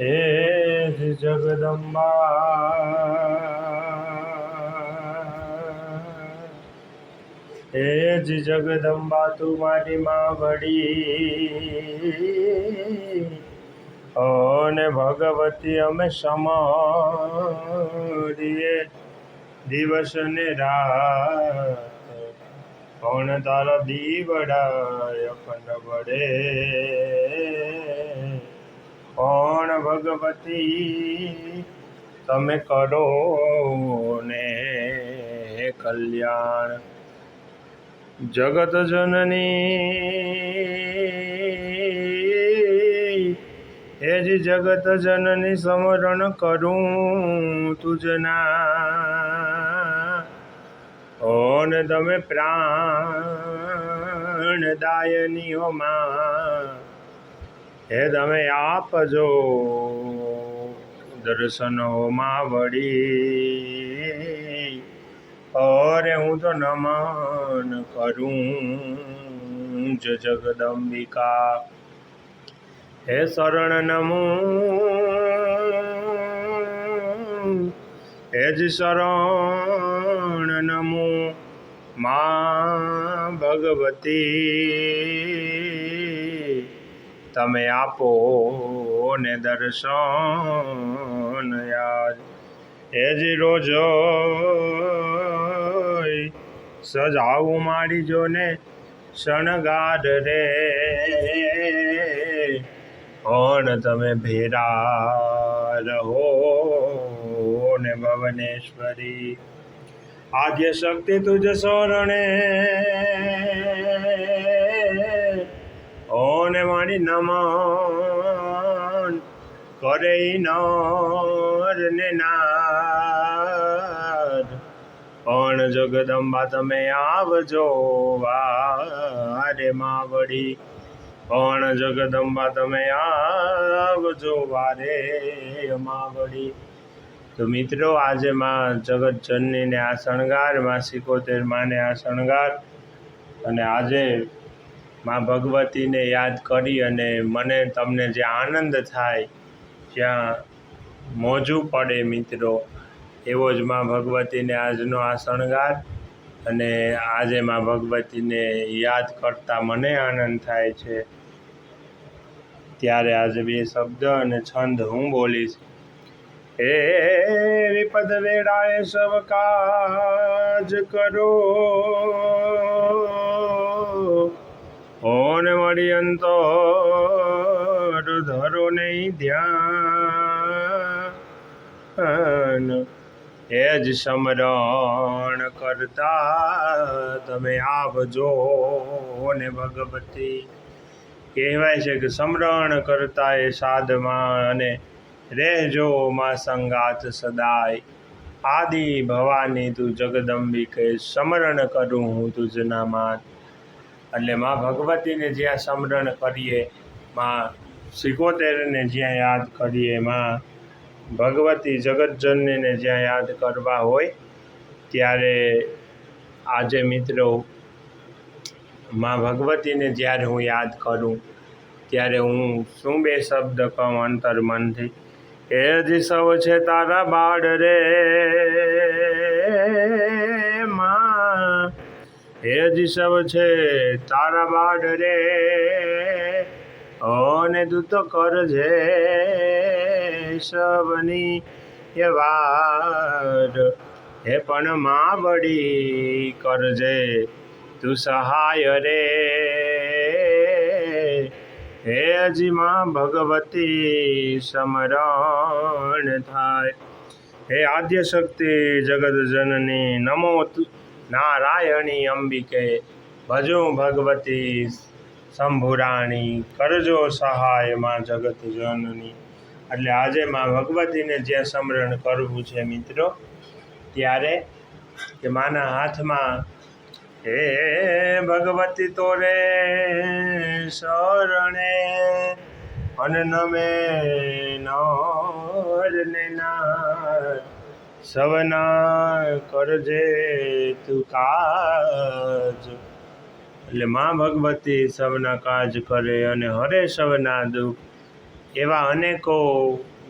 હે જગદંબા હે જ જગદંબા તું મારી માં વડી અને ભગવતી અમે સમારીએ દિવસ ને રાત કોણ તારા દીવડાય પણ વડે કોણ ભગવતી? તમે કરો ને કલ્યાણ. જગત જનની એ જ જગત જનની સમરણ કરું તુજના. ઓન તમે પ્રાણ હો માં હે તમે આપજો દર્શનોમાં વળી. અરે હું તો નમન કરું જ જગદંબિકા. હે શરણ નમો. હે જ શરણ નમો. મા ભગવતી. તમે આપો ને દર્શન યાદ એ જ રોજ સજાવું મારી જોને શણગાર રે. પણ તમે ભેરા રહો ને ભવનેશ્વરી. આદ્ય શક્તિ તુજ શરણે ઓને વાણી નમન કરે નર ને પણ જગદંબા, તમે આવજો વારે માવડી. પણ જગદંબા, તમે આવજો વારે માવડી. તો મિત્રો, આજે માં જગત જનનીને આ શણગારમાં સિકોતેર માને આ શણગાર અને આજે માં ભગવતીને યાદ કરી અને મને તમને જે આનંદ થાય, જ્યાં મોજું પડે મિત્રો, એવો જ માં ભગવતીને આજનો આ શણગાર અને આજે માં ભગવતીને યાદ કરતાં મને આનંદ થાય છે. ત્યારે આજે બે શબ્દ અને છંદ હું બોલીશ. હે વિપદ વેળાએ સવ કાજ કરો. ઓને મળી અંતર ધરો નહીં ધ્યાન. એ જ સમરણ કરતા તમે આવજો ને ભગવતી. કહેવાય છે કે સમરણ કરતા એ સાધમાં અને રહેજો માં સંગાત સદાય. આદિ ભવાની તું જગદંબિકે સમરણ કરું હું તુજના માત એટલે મા ભગવતીને જ્યાં સ્મરણ કરીએ, માં સિકોતેરને જ્યાં યાદ કરીએ, માં ભગવતી જગતજનનીને જ્યાં યાદ કરવા હોય, ત્યારે આજે મિત્રો માં ભગવતીને જ્યારે હું યાદ કરું, ત્યારે હું શું બે શબ્દ કહું અંતરમનથી એ જ સૌ છે તારા બાળ રે. એ જ સૌ છે, તારા બાડ રે, ઓને તું તો કરજે સબની એ વાર હે પણ માં બડી કરજે, તું સહાય રે. હે અજીમાં ભગવતી સમરણ થાય. હે આદ્ય શક્તિ જગત જનની નમો નારાયણી અંબિકે, ભજો ભગવતી શંભુરાણી કરજો સહાયમાં જગત જનની. એટલે આજે માં ભગવતીને જ્યાં સ્મરણ કરવું છે મિત્રો, ત્યારે કે માના હાથમાં, હે ભગવતી તોરે શરણે અન નમે નરને ને સવના કરજે તું કાજ. એટલે મા ભગવતી સવના કાજ કરે અને હરે સવના દુઃખ. એવા અનેકો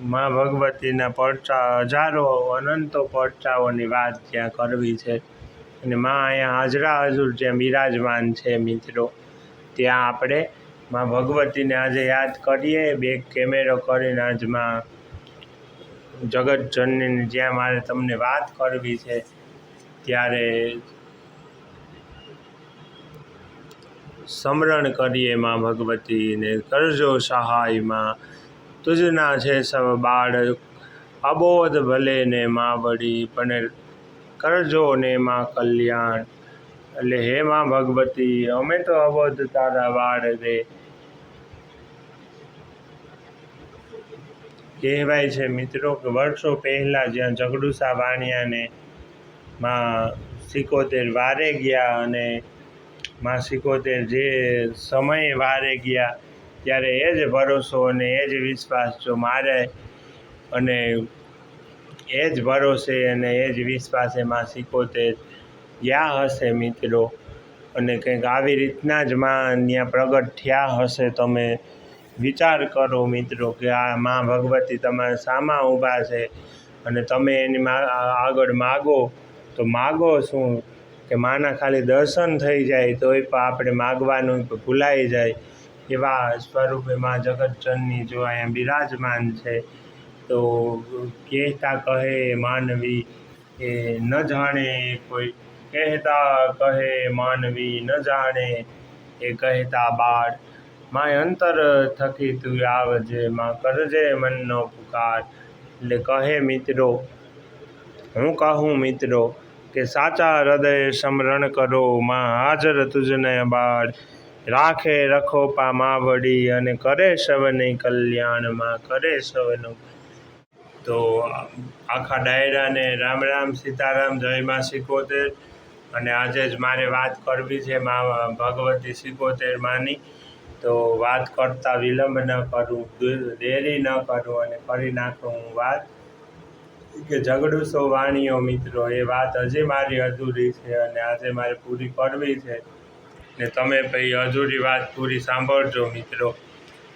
માં ભગવતીના પડચા, હજારો અનંતો પડચાઓની વાત ત્યાં કરવી છે. અને માં અહીંયા હાજરા હજુર જે બિરાજમાન છે મિત્રો, ત્યાં આપણે માં ભગવતીને આજે યાદ કરીએ બે કેમેરો કરીને આજ માં જગત જનની જ્યાં મારે તમને વાત કરવી છે, ત્યારે સ્મરણ કરીએ માં ભગવતીને, કરજો સહાયમાં. તુજના છે સબ બાળ, અબોધ ભલે ને માં બળી પણ કરજો ને માં કલ્યાણ. એટલે હે માં ભગવતી, અમે તો અબોધ તારા બાળ રે કહેવાય છે મિત્રો કે વર્ષો પહેલાં જ્યાં જગડુસા વાણિયાને માં સિકોતેર વારે ગયા અને માં સિકોતેર જે સમયે વારે ગયા, ત્યારે એ જ ભરોસો અને એ જ વિશ્વાસ જો મારે અને એ જ ભરોસે અને એ જ વિશ્વાસે માં સિકોતેર ગયા હશે મિત્રો. અને કંઈક આવી રીતના જ માં ત્યાં પ્રગટ થયા હશે તમે વિચાર કરો મિત્રો કે આ મા ભગવતી તમારા સામા ઊભા છે અને તમે એની આગળ માગો, તો માગો શું? કે માના ખાલી દર્શન થઈ જાય તોય પણ આપણે માગવાનું ભૂલાઈ જાય. એવા સ્વરૂપે મા જગતચંદની જો અહીંયા બિરાજમાન છે, તો કહેતા કહે માનવી એ ન જાણે કોઈ. કહેતા કહે માનવી ન જાણે એ કહેતા બાળ માય અંતર થકી તું આવજે, માં કરજે મનનો પુકાર. એટલે કહે મિત્રો, હું કહું મિત્રો કે સાચા હૃદય સ્મરણ કરો, માં હાજર તુજને બાળ. રાખે રખો પા માં વડી અને કરે સવને કલ્યાણમાં કરે સવનું તો આખા ડાયરાને રામ રામ સીતારામ જય માં સિકોતેર. અને આજે જ મારે વાત કરવી છે મા ભગવતી સિકોતેર માની. તો વાત કરતાં વિલંબ ન કરું દે- દેરી ન કરું અને કરી નાખું હું વાત. કે ઝઘડુસો વાણીઓ મિત્રો, એ વાત હજી મારી અધૂરી છે અને આજે મારે પૂરી કરવી છે. ને તમે ભાઈ અધૂરી વાત પૂરી સાંભળજો મિત્રો,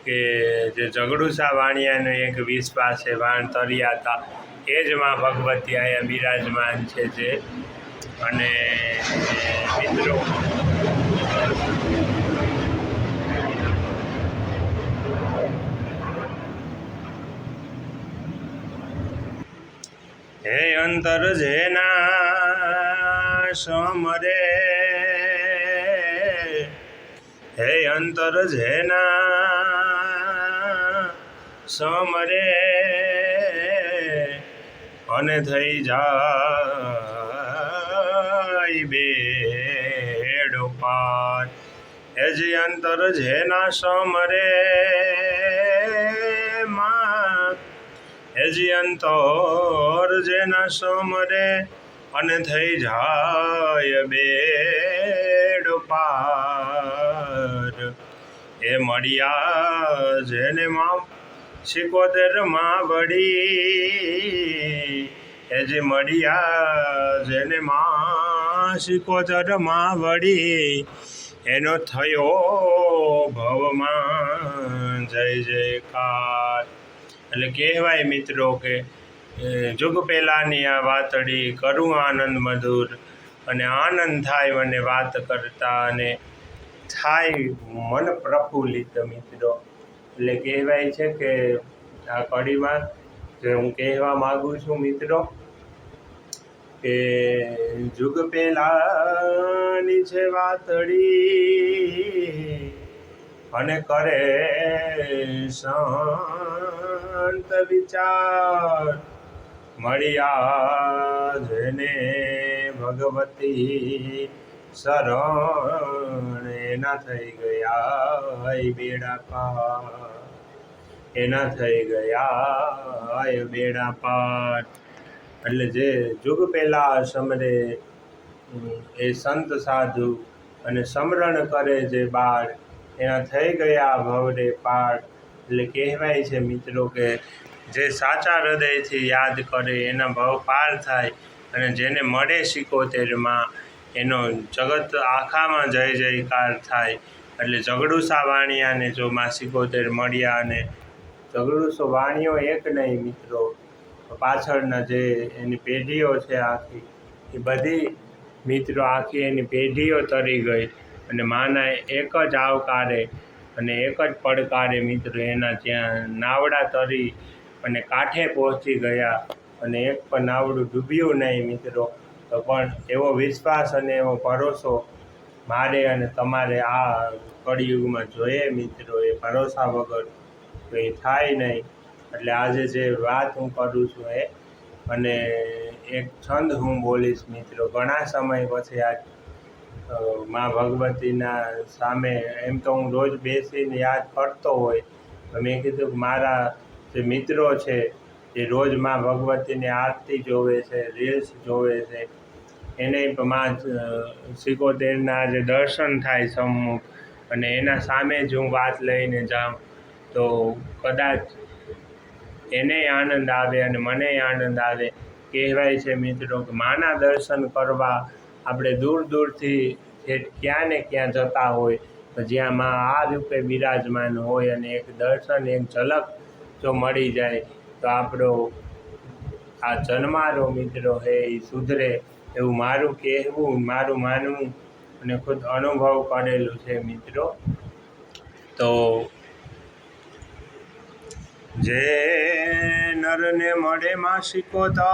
કે જે ઝઘડુસા વાણિયાનો એક વિશ્વાસ છે, વાણ તર્યા હતા. એ જ માં ભગવતી અહીંયા બિરાજમાન છે જે. અને મિત્રો હે અંતર જેના સમરે હે અંતર જેના સમરે અને થઈ જાય બેડો પાર. એ જે અંતર જેના સમરે માં હેજી અંતર જેના સમરે અને થઈ જાય બેડો પાર. એ મળ્યા જેને માં વળી. એ જે મળ્યા જેને માં વળી. એનો થયો ભવમાં જય જયકાર. એટલે કહેવાય મિત્રો કે જુગ પહેલાંની આ વાતડી કરું આનંદ મધુર અને આનંદ થાય મને વાત કરતા અને થાય મન પ્રફુલ્લિત મિત્રો. એટલે કહેવાય છે કે, આ કડીમાં જે હું કહેવા માગું છું મિત્રો કે, જુગ પહેલાની છે વાતડી અને કરે સંત વિચાર. મળ્યા જેને ભગવતી શરણ એના થઈ ગયા બેડા પાર એના થઈ ગયા બેડા પાર એટલે જે જુગ પહેલાં સમરે એ સંત સાધુ અને સમરણ કરે જે બાળ, એના થઈ ગયા ભવડે પાર એટલે કહેવાય છે મિત્રો કે જે સાચા હૃદયથી યાદ કરે, એના ભાવ પાર થાય અને જેને મળે સિકોતેરમાં, એનો જગત આખામાં જય જયકાર થાય. એટલે ઝઘડુસા વાણિયાને જો માં સિકોતેર મળ્યા અને ઝઘડુસો વાણીઓ એક નહીં મિત્રો. પાછળના જે એની પેઢીઓ છે આખી, એ બધી મિત્રો આખી એની પેઢીઓ તરી ગઈ અને માના એક જ આવકારે અને એક જ પડકારે મિત્રો એના જ્યાં નાવડા તરી અને કાંઠે પહોંચી ગયા અને એક પણ નાવડું ડૂબ્યું નહીં મિત્રો. તો પણ એવો વિશ્વાસ અને એવો ભરોસો મારે અને તમારે આ કળિયુગમાં જોઈએ મિત્રો એ ભરોસા વગર કંઈ થાય નહીં. એટલે આજે જે વાત હું કરું છું એ અને એક છંદ હું બોલીશ મિત્રો. ઘણા સમય પછી અ, મા ભગવતીના સામે એમ તો હું રોજ બેસીને યાદ કરતો હોય, તો મેં કીધું કે મારા જે મિત્રો છે, એ રોજ મા ભગવતીની આરતી જોવે છે રીલ્સ જોવે છે. એને મા સિકોતેરના જે દર્શન થાય સમ્મુખ, અને એના સામે જ હું વાત લઈને જાઉં, તો કદાચ એને આનંદ આવે અને મને આનંદ આવે. કહેવાય છે મિત્રો કે માના દર્શન કરવા આપણે દૂર દૂરથી ઠેઠ ક્યાં ને ક્યાં જતા હોય, તો જ્યાં માં આ રૂપે બિરાજમાન હોય અને એક દર્શન, એક ઝલક જો મળી જાય, તો આપણો આ જન્મારો મિત્રો હે એ સુધરે એવું મારું કહેવું, મારું માનવું અને ખુદ અનુભવ કરેલું છે મિત્રો. તો જે નરને મળે માં શીખોતર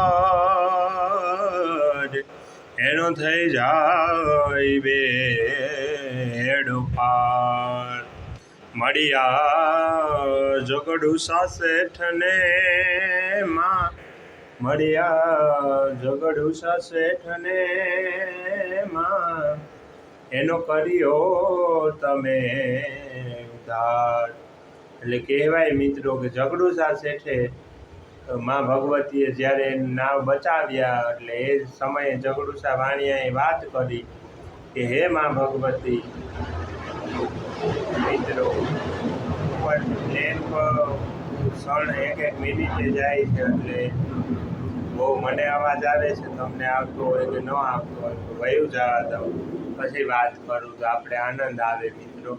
એનો થઈ જાય બેડો પાર. મળ્યા જગડું સાસેઠને માં. મળ્યા જગડું સાસેઠને માં. એનો કર્યો તમે ઉધાર. એટલે કહેવાય મિત્રો કે ઝઘડુસા શેઠે માં ભગવતીએ જ્યારે નાવ બચાવ્યા એટલે એ સમયે જગડુસા વાણિયાએ વાત કરી કે, હે મા ભગવતી, મિત્રો પર ક્ષણ એક એક મિનિટે જાય છે એટલે બહુ મને અવાજ આવે છે, તમને આવતો હોય કે ન આવતો હોય તો વયું જવા દઉં. પછી વાત કરું તો આપણે આનંદ આવે, મિત્રો.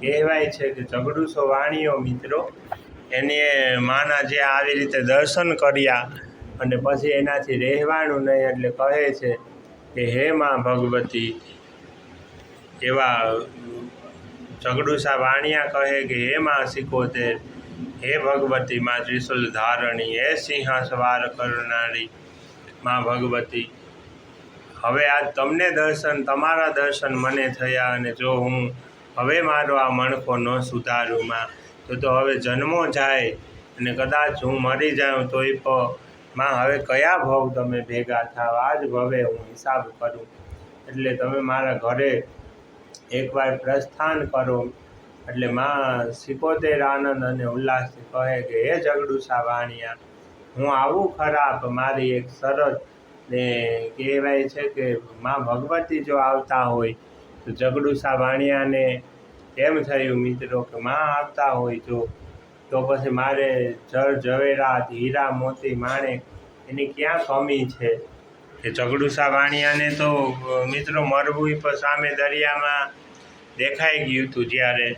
કહેવાય છે કે ઝઘડુસો વાણીઓ મિત્રો એને માના જે આવી રીતે દર્શન કર્યા અને પછી એનાથી રહેવાનું નહીં એટલે કહે છે કે, હે માં ભગવતી, એવા ઝઘડુસા વાણિયા કહે કે, હે માં સિકોતેર હે ભગવતી માં ત્રિશુલ ધારણી, હે સિંહાસવાર કરનારી માં ભગવતી. હવે આજ તમને દર્શન, તમારા દર્શન મને થયા અને જો હું હવે મારો આ મણકો ન સુધારું માં તો તો હવે જન્મો જાય અને કદાચ હું મરી જાઉં તો એ માં હવે કયા ભવ તમે ભેગા થાવ? આ જ ભવે હું હિસાબ કરું. એટલે તમે મારા ઘરે એકવાર પ્રસ્થાન કરો. એટલે માં સિકોતેર આનંદ અને ઉલ્લાસથી કહે કે, હે જગડુસા વાણિયા, હું આવું ખરાબ મારી એક શરત ને કહેવાય છે કે, માં ભગવતી જો આવતા હોય, તો જગડુસા વાણિયાને એમ થયું મિત્રો કે માં આવતા હોય જો તો પછી મારે જળ ઝવેરાત, હીરા મોતી માણે, એની ક્યાં કમી છે? કે ચગડુસા વાણિયાને તો મિત્રો મરવું પણ સામે દરિયામાં દેખાઈ ગયું હતું જ્યારે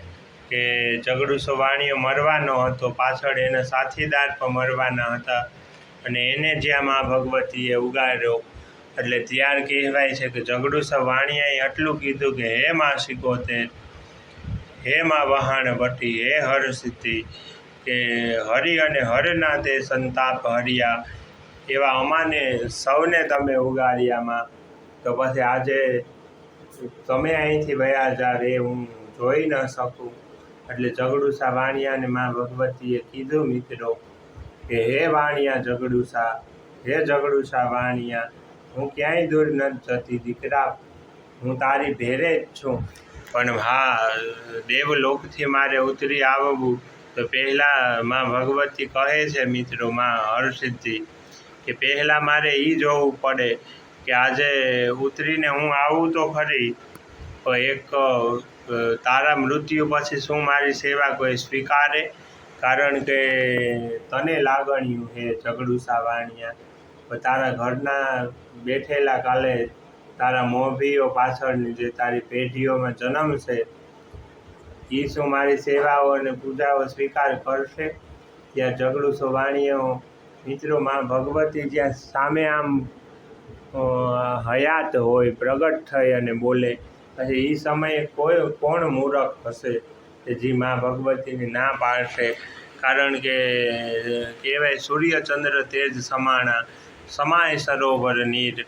કે ચગડુસો વાણિયો મરવાનો હતો, પાછળ એના સાથીદાર પણ મરવાના હતા. અને એને જ્યાં મા ભગવતીએ ઉગાડ્યો એટલે ત્યાર કહેવાય છે કે ઝઘડુસા વાણિયાએ આટલું કીધું કે, હે માં સિકોતેર હે માં વહાણ વટી હે હર સિદ્ધિ કે હરિ અને હરના તે સંતાપ હરિયા એવા અમાને સૌને તમે ઉગાડ્યામાં તો પછી આજે તમે અહીંથી વયા જાવ એ હું જોઈ ન શકું. એટલે ઝઘડુસા વાણિયાને મા ભગવતીએ કીધું મિત્રો કે હે વાણિયા ઝઘડુસા, હે ઝઘડુસા વાણિયા, હું ક્યાંય દૂર નથી જતી દીકરા. હું તારી ભેરે જ છું. પણ હા, દેવલોકથી મારે ઉતરી આવવું. તો પહેલાં માં ભગવતી કહે છે મિત્રો, માં હરસિદ્ધિ, કે પહેલાં મારે એ જોવું પડે કે આજે ઉતરીને હું આવું તો ખરી પણ એક તારા મૃત્યુ પછી શું મારી સેવા કોઈ સ્વીકારે? કારણ કે તને લાગણ્યું હે ઝઘડુસા વાણિયા તારા ઘરના બેઠેલા કાલે તારા મોભીઓ પાછળની જે તારી પેઢીઓમાં જન્મ છે એ શું મારી સેવાઓ અને પૂજાઓ સ્વીકાર કરશે. ત્યાં ઝઘડુસો વાણીઓ મિત્રો માં ભગવતી જ્યાં સામે આમ હયાત હોય, પ્રગટ થઈ અને બોલે પછી એ સમયે કોઈ, કોણ મૂરખ હશે કે જે મા ભગવતીની ના પાડશે? કારણ કે કહેવાય સૂર્યચંદ્ર તેજ સમાણા, સમાય સરોવર નીર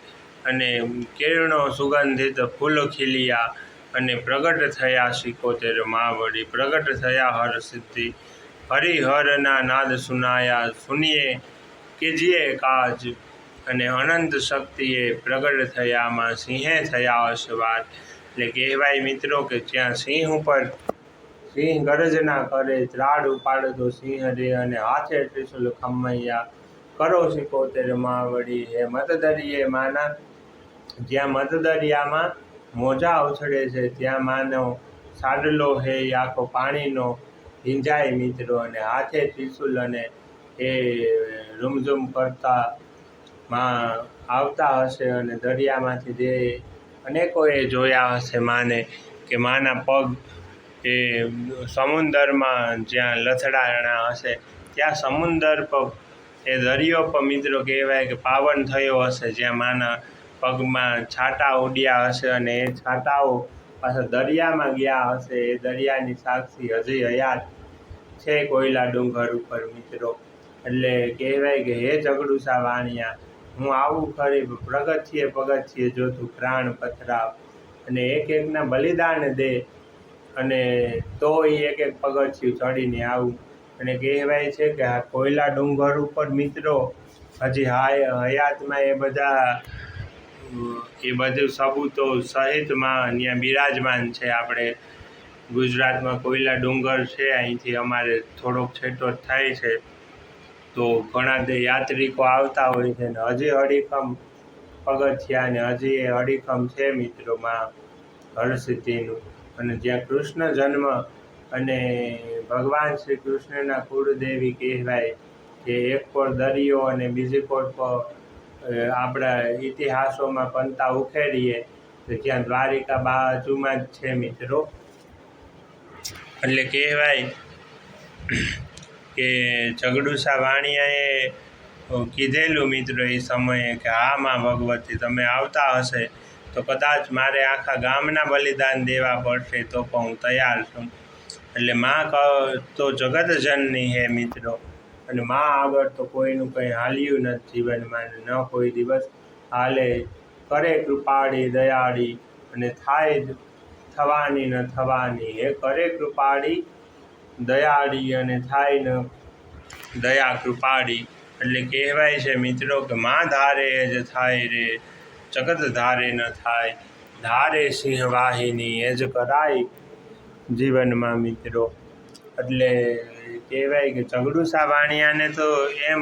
અને કિરણો સુગંધિત ફૂલ ખીલ્યા અને પ્રગટ થયા સિકોતેર માવડી, પ્રગટ થયા હર સિદ્ધિ, હરિહરના નાદ સુનાયા, સુનિએ કેજીએ કાજ અને અનંત શક્તિએ પ્રગટ થયામાં સિંહે થયા અસવાર એટલે કહેવાય મિત્રો કે જ્યાં સિંહ ઉપર સિંહ ગર્જના કરે, ત્રાડ ઉપાડતો સિંહ રે અને હાથે ત્રિશુલ ખમૈયા. કરો સિકોતેર માવડી, હે મતદરીએ માના જ્યાં મતદરિયામાં મોજા ઉછળે છે, ત્યાં માનો સાડલો હે, આખો પાણીનો ભીંજાય મિત્રો અને હાથે ત્રિશુલ અને એ રૂમઝૂમ કરતા માં આવતા હશે અને દરિયામાંથી જે અનેકોએ જોયા હશે માને કે માના પગ એ સમુંદરમાં જ્યાં લથડાણા હશે, ત્યાં સમુંદર પર એ દરિયો પર મિત્રો કહેવાય કે પાવન થયો હશે, જ્યાં માના પગમાં છાંટા ઉડ્યા હશે અને એ છાંટાઓ પાછા દરિયામાં ગયા હશે. એ દરિયાની સાક્ષી હજી હયાત છે કોયલા ડુંગર ઉપર, મિત્રો. એટલે કહેવાય કે હે ઝઘડુસા વાણિયા, હું આવું ખરી પગથિયે પગથિયે જોતું પ્રાણ પથરાવ. અને એક એકના બલિદાન દે અને તો એ એક એક પગથિયું ચડીને આવું. અને કહેવાય છે કે આ કોયલા ડુંગર ઉપર, મિત્રો, હજી હાય, હયાતમાં એ બધા એ બધું સબૂતો સહિતમાં અહીંયા બિરાજમાન છે આપણે. ગુજરાતમાં કોયલા ડુંગર છે, અહીંથી અમારે થોડોક છેટો થાય છે. તો ઘણા યાત્રિકો આવતા હોય છે ને હજી અડીખમ પગથિયા ને હજી એ અડીખમ છે મિત્રોમાં હરસિદ્ધિનું. અને જ્યાં કૃષ્ણ જન્મ અને ભગવાન શ્રી કૃષ્ણના કુળદેવી કહેવાય કે એક કોર દરિયો અને બીજી કોર પર આપણા ઇતિહાસોમાં પંતા ઉખેડીએ, તો જ્યાં દ્વારિકા બાજુમાં જ છે મિત્રો. એટલે કહેવાય કે ઝગડુસા વાણિયાએ કીધેલું મિત્રો એ સમયે કે હા માં ભગવતી, તમે આવતા હશે તો કદાચ મારે આખા ગામના બલિદાન દેવા પડશે તો પણ હું તૈયાર છું. એટલે માં તો જગતજનની હે મિત્રો. અને માં આગળ તો કોઈનું કંઈ હાલ્યું નથી જીવનમાં ન કોઈ દિવસ હાલે. કરે કૃપાળી, દયાળી અને થાય થવાની ન થવાની. હે, કરે કૃપાળી, દયાળી અને થાય ન દયા કૃપાળી. એટલે કહેવાય છે મિત્રો કે માં ધારે જ થાય રે, જગત ધારે ન થાય. ધારે સિંહ વાહિની એ જ કરાય જીવનમાં મિત્રો. એટલે કહેવાય કે ઝઘડુસા વાણિયાને તો એમ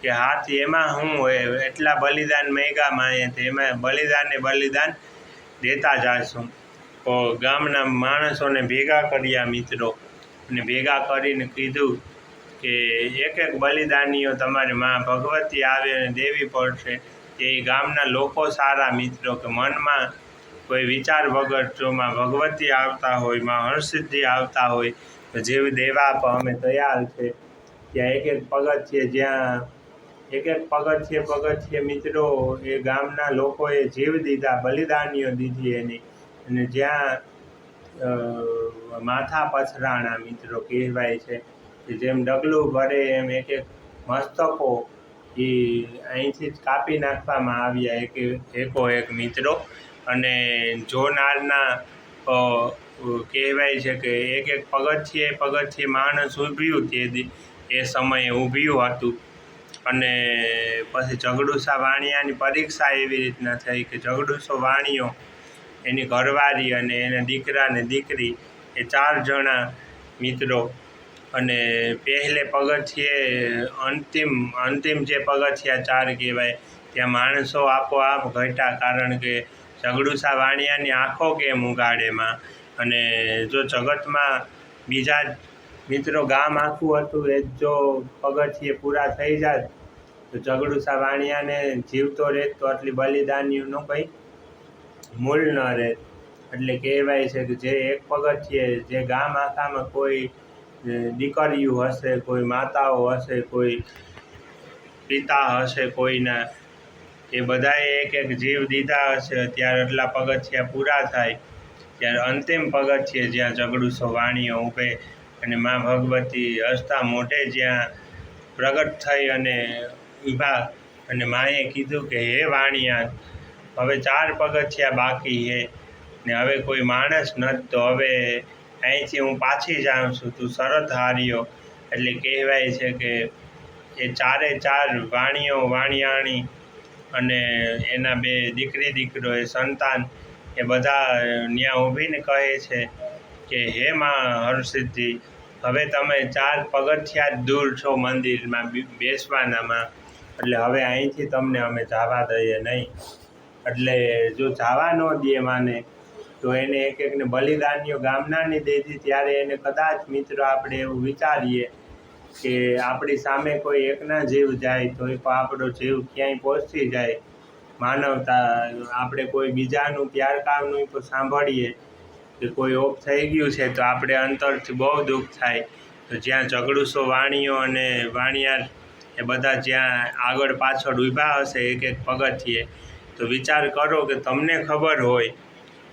કે હાથ એમાં શું હોય, એટલા બલિદાન મેગામાં એ તો એમાં બલિદાને બલિદાન દેતા જાશું. તો ગામના માણસોને ભેગા કર્યા મિત્રો. અને ભેગા કરીને કીધું કે એક એક બલિદાનીઓ તમારે માં ભગવતી આવે અને દેવી પડશે. એ ગામના લોકો સારા મિત્રો કે મનમાં કોઈ વિચાર વગર જો માં ભગવતી આવતા હોય, માં હરસિદ્ધિ આવતા હોય તો જેવી દેવા પણ અમે તૈયાર છે. ત્યાં એક એક પગથિયે જ્યાં એક એક પગથિયે પગથિયે મિત્રો એ ગામના લોકોએ જીવ દીધા, બલિદાનીઓ દીધી એની. અને જ્યાં માથા પછરાણા મિત્રો કહેવાય છે કે જેમ ડગલું ભરે એમ એક એક મસ્તકો એ અહીંથી જ કાપી નાખવામાં આવ્યા એક, એકો એક મિત્રો. અને જોનારના કહેવાય છે કે એક એક પગથિયે પગથિયે માણસ ઊભ્યું તે એ સમયે ઊભ્યું હતું. અને પછી ઝઘડુસા વાણિયાની પરીક્ષા એવી રીતના થઈ કે ઝઘડુસો વાણિયો એની ઘરવાળી અને એના દીકરા અને દીકરી, એ ચાર જણા મિત્રો અને પહેલે પગથિયે અંતિમ અંતિમ જે પગથિયા ચાર કહેવાય, ત્યાં માણસો આપોઆપ ઘટ્યા કારણ કે ઝઘડુસા વાણિયાની આંખો કેમ ઉગાડેમાં અને જો જગતમાં બીજા મિત્રો ગામ આખું હતું, એ જો પગથિયે પૂરા થઈ જાત, તો ઝઘડુસા વાણિયાને જીવતો રહેત તો આટલી બલિદાનીઓનો કંઈ મૂળ ન રહે એટલે કહેવાય છે કે જે એક પગથિયે જે ગામ આખામાં કોઈ દીકરીઓ હશે, કોઈ માતાઓ હશે, કોઈ પિતા હશે, કોઈના એ બધાએ એક એક જીવ દીધા હશે, ત્યારે એટલા પગથિયા પૂરા થાય. ત્યારે અંતિમ પગથિયે જ્યાં ઝઘડુસો વાણીઓ ઊભે અને મા ભગવતી હસતા મોઢે જ્યાં પ્રગટ થઈ અને ઊભા અને માએ કીધું કે, હે વાણિયા, હવે ચાર પગથિયા બાકી છે ને હવે કોઈ માણસ નથી, તો હવે અહીંથી હું પાછી જાઉં છું. તું શરત હાર્યો. એટલે કહેવાય છે કે, એ ચારે ચાર વાણીઓ વાણિયાણી અને એના બે દીકરી દીકરો એ સંતાન એ બધા ત્યાં ઊભીને કહે છે કે, હે માં હરસિદ્ધિ, હવે તમે ચાર પગથિયા જ દૂર છો મંદિરમાં બેસવાનામાં. એટલે હવે અહીંથી તમને અમે જવા દઈએ નહીં. એટલે જો જવા ન દે માને, તો એને એક એકને બલિદાનીઓ ગામનાની દીધી ત્યારે એને કદાચ મિત્રો આપણે એવું વિચારીએ કે આપણી સામે કોઈ એકના જીવ જાય તો એ આપણો જીવ ક્યાંય પહોંચી જાય. માનવતા, આપણે કોઈ બીજાનું ત્યારકારનું તો સાંભળીએ કે કોઈ ઓફ થઈ ગયું છે તો આપણે અંતરથી બહુ દુઃખ થાય. તો જ્યાં ઝઘડુસો વાણીઓ અને વાણિયાર એ બધા જ્યાં આગળ પાછળ ઊભા હશે, એક એક પગથિયે, તો વિચાર કરો કે તમને ખબર હોય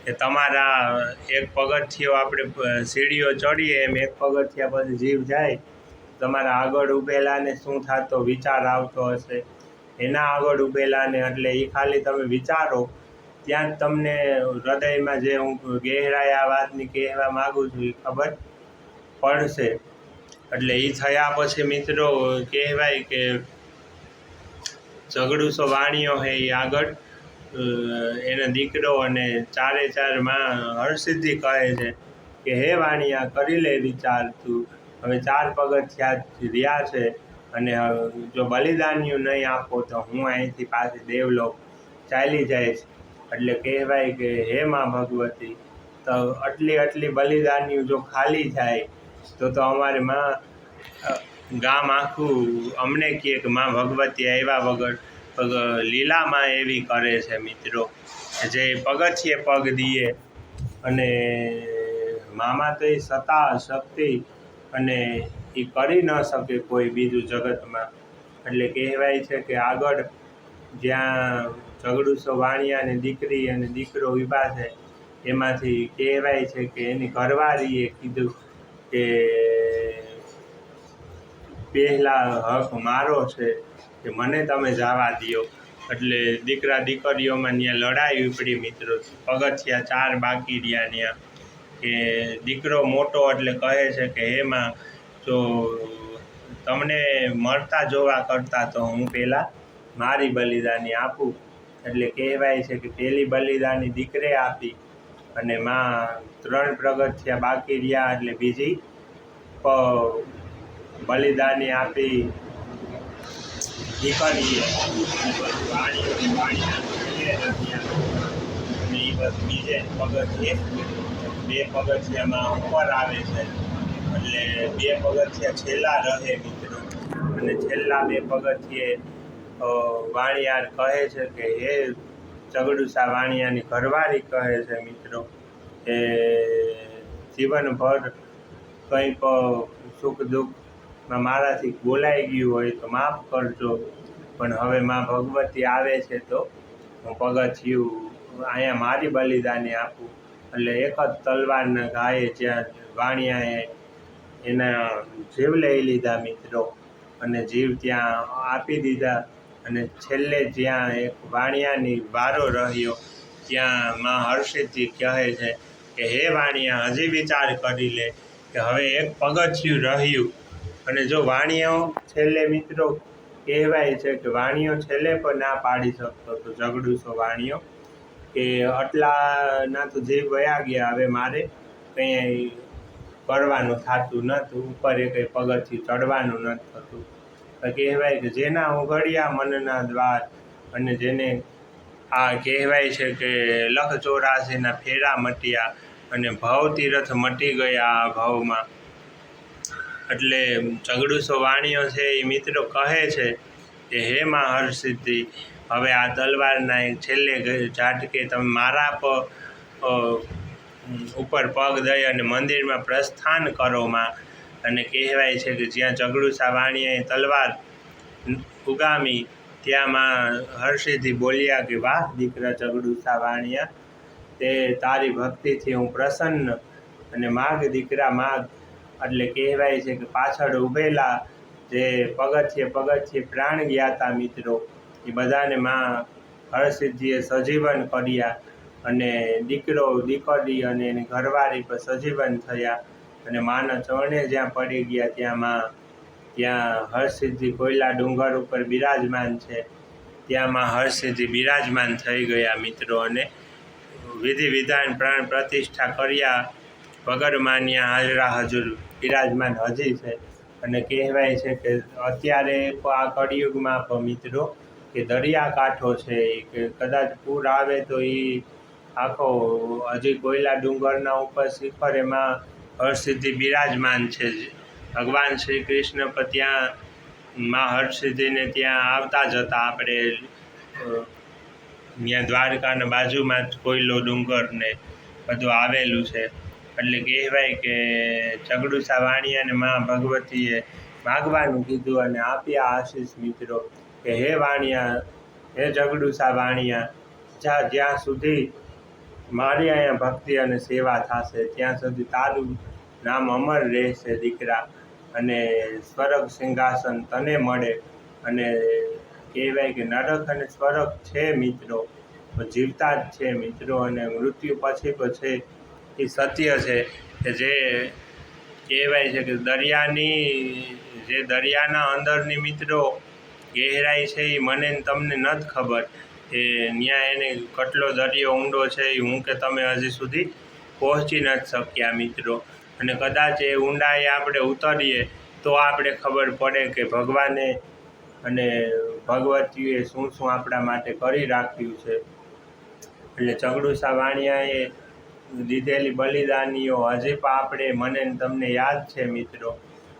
કે તમારા એક પગથિયો આપણે સીડીઓ ચડીએ એમ એક પગથિયા પછી જીવ જાય. તમારા આગળ ઊભેલાને શું થતો, વિચાર આવતો હશે. એના આગળ ઊભેલાને એટલે એ ખાલી તમે વિચારો, ત્યાં તમને હૃદયમાં જે હું ગહેરાઈ આ વાતની કહેવા માગું છું એ ખબર પડશે. એટલે એ થયા પછી મિત્રો કહેવાય કે ઝઘડુસો વાણીઓ હે એ આગળ. એનો દીકરો અને ચારે ચારમાં હરસિદ્ધિ કહે છે કે, હે વાણિયા, કરી લે વિચાર તું. હવે ચાર પગથિયા રહ્યા છે અને જો બલિદાનિયું નહીં આપો તો હું અહીંથી પાછી દેવલોક ચાલી જઈશ. એટલે કહેવાય કે હે મા ભગવતી, તો આટલી આટલી બલિદાનિયું જો ખાલી જાય, તો તો અમારે માં ગામ આખું અમને કહે કે માં ભગવતી આવ્યા વગર લીલામાં એવી કરે છે મિત્રો. જે પગથિયે પગ દીએ અને મામા તો એ સતા શક્તિ અને એ કરી ન શકે કોઈ બીજું જગતમાં. એટલે કહેવાય છે કે આગળ જ્યાં ઝઘડુસો વાણિયાની દીકરી અને દીકરો વિભા છે, એમાંથી કહેવાય છે કે એની ઘરવાળીએ કીધું કે પહેલા હક મારો છે કે મને તમે જવા દ્યો. એટલે દીકરા દીકરીઓમાં ત્યાં લડાઈ ઉપડી મિત્રો. પગથિયા ચાર બાકી રહ્યા ત્યાં કે દીકરો મોટો એટલે કહે છે કે એમાં જો તમને મળતા જોવા કરતાં તો હું પહેલાં મારી બલિદાની આપું. એટલે કહેવાય છે કે પહેલી બલિદાની દીકરે આપી અને માં ત્રણ પ્રગથિયા બાકી રહ્યા એટલે બીજી બલિદાની આપી દીકરીએ. બીજે પગથિયે બે પગથિયામાં ઉપર આવે છે. એટલે બે પગથિયા છેલ્લા રહે મિત્રો. અને છેલ્લા બે પગથિયે વાણિયાર કહે છે કે, હે ચગડુસા વાણિયાની ઘરવાળી, કહે છે મિત્રો. એ જીવનભર કંઈક સુખ દુઃખમાં મારાથી બોલાઈ ગયું હોય તો માફ કરજો. પણ હવે માં ભગવતી આવે છે તો હું પગથિયું અહીંયા મારી બલિદાની આપું. એટલે એક જ તલવારના ઘાએ જ્યાં વાણિયાએ એના જીવ લઈ લીધા મિત્રો અને જીવ ત્યાં આપી દીધા અને છેલ્લે જ્યાં એક વાણિયાની વારો રહ્યો, ત્યાં માં હર્ષિતજી કહે છે કે, હે વાણિયા, હજી વિચાર કરી લે કે હવે એક પગથિયું રહ્યું. અને જો વાણિયો છેલ્લે મિત્રો કહેવાય છે કે વાણિયો છેલ્લે પણ ના પાડી શકતો, તો ઝઘડું છો વાણિયો કે આટલાના તો જે વયા ગયા, હવે મારે કંઈ કરવાનું થતું નહોતું ઉપર એ કંઈ પગથિયું ચડવાનું નથી થતું. કહેવાય કે જેના ઉઘડ્યા મનના દ્વાર અને જેને આ કહેવાય છે કે લખ ચોરાસીના ફેરા મટ્યા અને ભાવ તીરથ મટી ગયા આ ભાવમાં. એટલે ચગડુસો વાણીઓ છે, એ મિત્રો કહે છે કે, હે માં હરસિદ્ધિ હવે આ તલવારના છેલ્લે ઝાટકે તમે મારા ઉપર પગ દઈ અને મંદિરમાં પ્રસ્થાન કરો માં. અને કહેવાય છે કે જ્યાં ચગડુસા વાણિયાએ તલવાર ઉગામી ત્યાં માં બોલ્યા કે, વાહ, દીકરા ચગડુસા વાણિયા તે તારી ભક્તિથી હું પ્રસન્ન અને માગ દીકરા માગ. એટલે કહેવાય છે કે પાછળ ઊભેલા જે પગથિયે પગથિયે પ્રાણ ગયા હતા મિત્રો. એ બધાને માં હરસિદ્ધિએ સજીવન કર્યા અને દીકરો, દીકરી અને એની ઘરવાળી પર સજીવન થયા અને માના ચરણે જ્યાં પડી ગયા ત્યાં માં, ત્યાં હરસિદ્ધિ કોયલા ડુંગર ઉપર બિરાજમાન છે. ત્યાં માં હરસિદ્ધિ બિરાજમાન થઈ ગયા મિત્રો અને વિધિ વિધાન પ્રાણ પ્રતિષ્ઠા કર્યા. વગર માન્યા હાજરા હજુર બિરાજમાન હજી છે. અને કહેવાય છે કે અત્યારે આ કળિયુગમાં મિત્રો કે દરિયાકાંઠો છે કે કદાચ પૂર આવે તો એ આખો હજી કોયલા ડુંગરના ઉપર શિખર એમાં હરસિદ્ધિ બિરાજમાન છે. ભગવાન શ્રી કૃષ્ણ પણ ત્યાં માં હરસિદ્ધિને ત્યાં આવતા જતા આપણે ત્યાં દ્વારકાના બાજુમાં જ કોયલો ડુંગર ને બધું આવેલું છે. એટલે કહેવાય કે ચગડુસા વાણિયાને મા ભગવતીએ માગવાનું કીધું અને આપ્યા આશીષ મિત્રો. કે હે વાણિયા, હે જગડુસા વાણિયા, જ્યાં જ્યાં સુધી મારી અહીંયા ભક્તિ અને સેવા થશે, ત્યાં સુધી તારું નામ અમર રહેશે દીકરા. અને સ્વર્ગ સિંહાસન તને મળે અને કહેવાય કે નરક અને સ્વર્ગ છે મિત્રો. જીવતા જ છે મિત્રો અને મૃત્યુ પછી તો છે એ સત્ય છે કે જે કહેવાય છે કે દરિયાની, જે દરિયાના અંદરની મિત્રો ગહેરાઈ છે એ મને તમને નથી ખબર. એ ત્યાં એને કેટલો દરિયો ઊંડો છે એ હું કે તમે હજી સુધી પહોંચી નથી શક્યા મિત્રો. અને કદાચ એ ઊંડાએ આપણે ઉતરીએ તો આપણે ખબર પડે કે ભગવાને અને ભગવતીએ શું શું આપણા માટે કરી રાખ્યું છે. એટલે ચગડુસા વાણિયાએ દીધેલી બલિદાનીઓ હજી પણ આપણે મને તમને યાદ છે મિત્રો.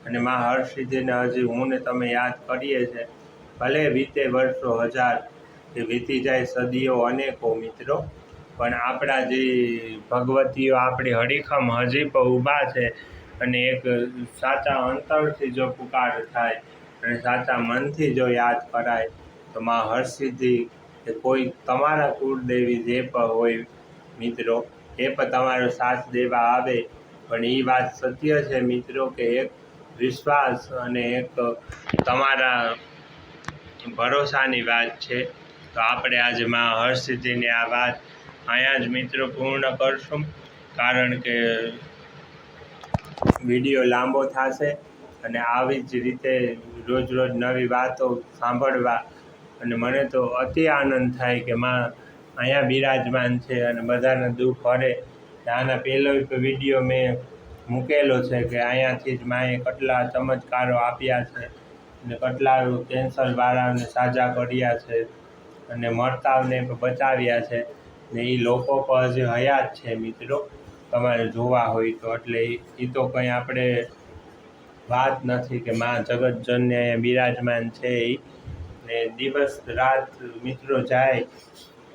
અને મા હર્ષિદ્ધિને હજી હું ને તમે યાદ કરીએ છે. ભલે વીતે વર્ષો હજાર કે વીતી જાય સદીઓ અનેકો મિત્રો, પણ આપણા જે ભગવતીઓ આપણી હડીખમ હજી પણ ઊભા છે અને એક સાચા અંતરથી જો પુકાર થાય અને સાચા મનથી જો યાદ કરાય, તો માં હરસિદ્ધિ કે કોઈ તમારા કુળદેવી જે પણ હોય મિત્રો, એ પણ તમારો સાથ દેવા આવે. પણ એ વાત સત્ય છે મિત્રો કે એક વિશ્વાસ અને એક તમારા ભરોસાની વાત છે. તો આપણે આજે મા હરસિદ્ધિની આ વાત અહીંયા જ મિત્રો પૂર્ણ કરશું. કારણ કે વીડિયો લાંબો થશે અને આવી જ રીતે રોજ રોજ નવી વાતો સાંભળવા અને મને તો અતિ આનંદ થાય કે માં અહીંયા બિરાજમાન છે અને બધાને દુઃખ હરે. આના પહેલો વીડિયો મેં મૂકેલો છે કે અહીંયાથી જ માએ કેટલા ચમત્કારો આપ્યા છે. અને કેટલા કેન્સરવાળાને સાજા કર્યા છે અને મરતાવને બચાવ્યા છે. ને એ લોકો પણ જે હયાત છે મિત્રો, તમારે જોવા હોય તો. એટલે એ તો કંઈ આપણે વાત નથી કે મા જગતજનને અહીંયા બિરાજમાન છે એ ને દિવસ રાત મિત્રો જાય,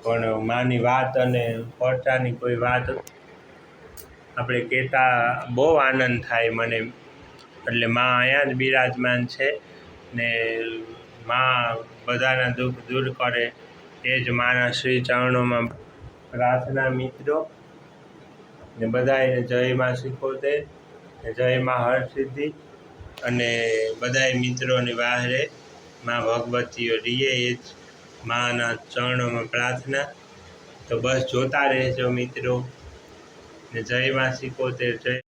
પણ માની વાત અને પરચાની કોઈ વાત આપણે કહેતા બહુ આનંદ થાય મને. એટલે મા અહીંયા જ બિરાજમાન છે. ને માં બધાના દુઃખ દૂર કરે એ જ માના શ્રી ચરણોમાં પ્રાર્થના મિત્રો. ને બધાને જય માં શીખોતે ને જય માં હરસિદ્ધિ અને બધાય મિત્રોની વાહરે માં ભગવતીઓ રીએ એ જ માના ચરણોમાં પ્રાર્થના. તો બસ જોતા રહેજો મિત્રો. ને જય માં શીખોતેર જય